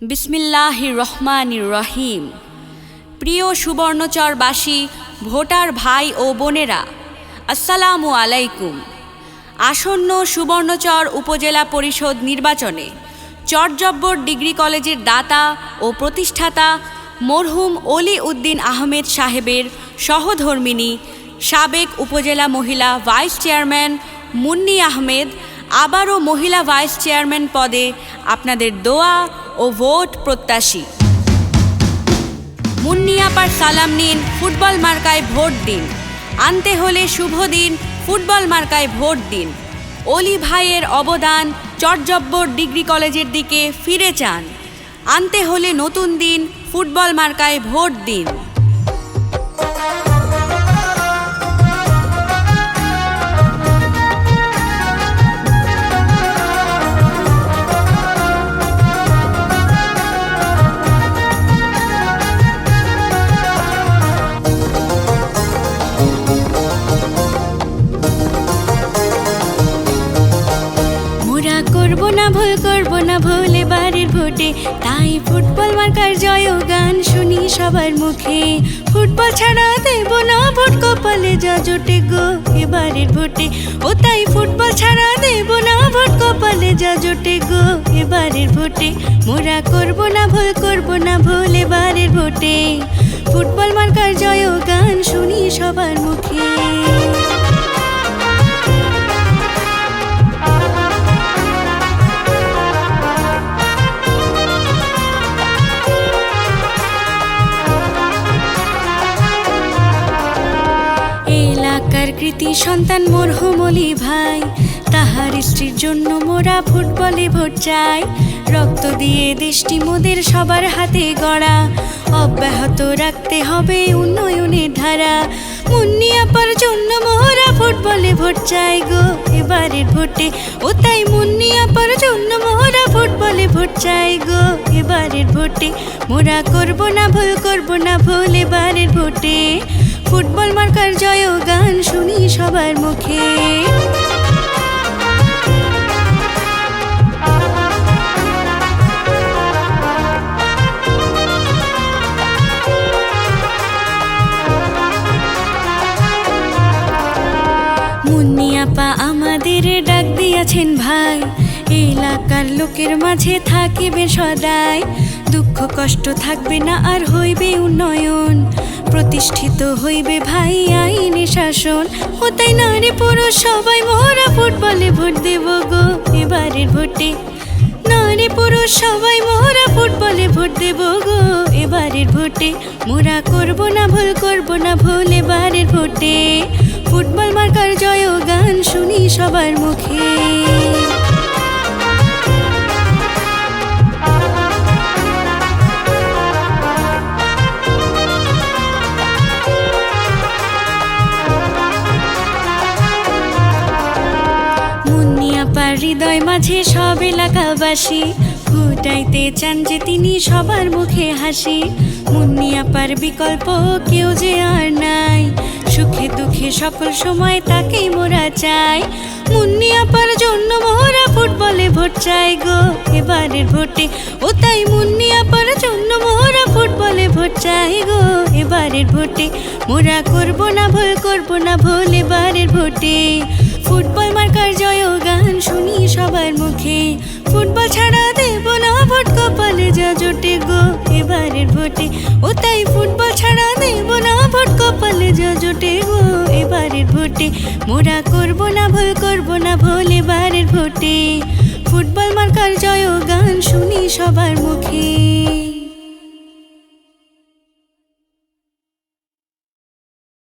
বিসমিল্লাহ রহমান রহিম প্রিয় সুবর্ণচরবাসী, ভোটার ভাই ও বোনেরা, আসসালামু আলাইকুম। আসন্ন সুবর্ণচর উপজেলা পরিষদ নির্বাচনে চরজব্বর ডিগ্রি কলেজের দাতা ও প্রতিষ্ঠাতা মরহুম অলি উদ্দিন আহমেদ সাহেবের সহধর্মিনী, সাবেক উপজেলা মহিলা ভাইস চেয়ারম্যান মুন্নি আহমেদ, আবারও মহিলা ভাইস চেয়ারম্যান পদে আপনাদের দোয়া ও ভোট প্রত্যাশী। মুন্নিয়াপার সালাম নিন, ফুটবল মার্কায় ভোট দিন। আনতে হলে শুভ দিন, ফুটবল মার্কায় ভোট দিন। অলি ভাইয়ের অবদান, চটজব্বর ডিগ্রি কলেজের দিকে ফিরে চান। আনতে হলে নতুন দিন, ফুটবল মার্কায় ভোট দিন। করব না ভুল, করব না ভুল বাড়ির ভোটে। তাই ফুটবল মার্কার জয় গান শুনি সবার মুখে। ফুটবল ছাড়া দেব না ভোট, কপালে যা জোটে গো, এবারের ভোটে। ও তাই ফুটবল ছাড়া দেব না ভোট, কপালে যা জোটে গো, এবারের ভোটে। মোরা করব না ভুল, করব না ভুল, এবারের ভোটে। ফুটবল মার্কার জয় গান এলাকার কৃতি সন্তান মরহুম অলি ভাই। তাহার স্ত্রীর জন্য মোরা ফুটবলে ভোট চাই। রক্ত দিয়ে দেশটি মোদের সবার হাতে গড়া। অব্যাহত রাখতে হবে উন্নয়নের ধারা। মুন্নি আপার জন্য মোরা ফুটবলে ভোট চাই গো। এবারের ভোটে ও তাই মুন্নি আপার জন্য মোরা ফুটবলে ভোট চাই গো। এবারের ভোটে মোরা করব না ভুল, করব না ভুল। এবারের ভোটে ফুটবল মার্কার জয় গান শুনি সবার মুখে। মুন্নিয়াপা আমাদের ডাক দিয়াছেন ভাই। এলাকার লোকের মাঝে থাকিবে সদাই। দুঃখ কষ্ট থাকবে না আর হইবে উন্নয়ন। প্রতিষ্ঠিত হইবে ভাই আইনি শাসন। ও তাই নারী পুরুষ, সবাই মোরা ফুটবলে ভোট দেব গো। এবারের ভোটে। নারী পুরুষ, সবাই মোরা ফুটবলে ভোট দেব গো। এবারের ভোটে। মোরা করব না ভুল, করব না ভুল, এবারের ভোটে। ফুটবল মার্কার জয় গান শুনি সবার মুখে। হৃদয় মাঝে সব এলাকাবাসী। ফুটাইতে চান যে তিনি সবার মুখে হাসি। মুন্নিয়াপার বিকল্প কেউ যে আর নাই। সুখে দুঃখে সকল সময় তাকেই মোরা চাই। মুন্নিয়াপার জন্য ফুটবলে ভোট চাই গো, এবারের ভোটে। ও তাই মুন্নিয়াপার জন্য মোরা ফুটবলে ভোট চাই গো, এবারের ভোটে। মোরা করব না ভুল, করব না ভুল, এবারের ভোটে। ফুটবল মার্কার জয় গান শুনি সবার মুখে। ফুটবল ছাড়া দেব না ভোট কপালে যা জোটে গো, এবারের ভোটে। ও তাই ফুটবল ছাড়া দেব না ভোট কপালে যা জোটে গো। ভোটে মোরা করব না, ভুল করব না ভুল এবারের ভোটে। ফুটবল মার্কার জয় গান শুনি সবার মুখে।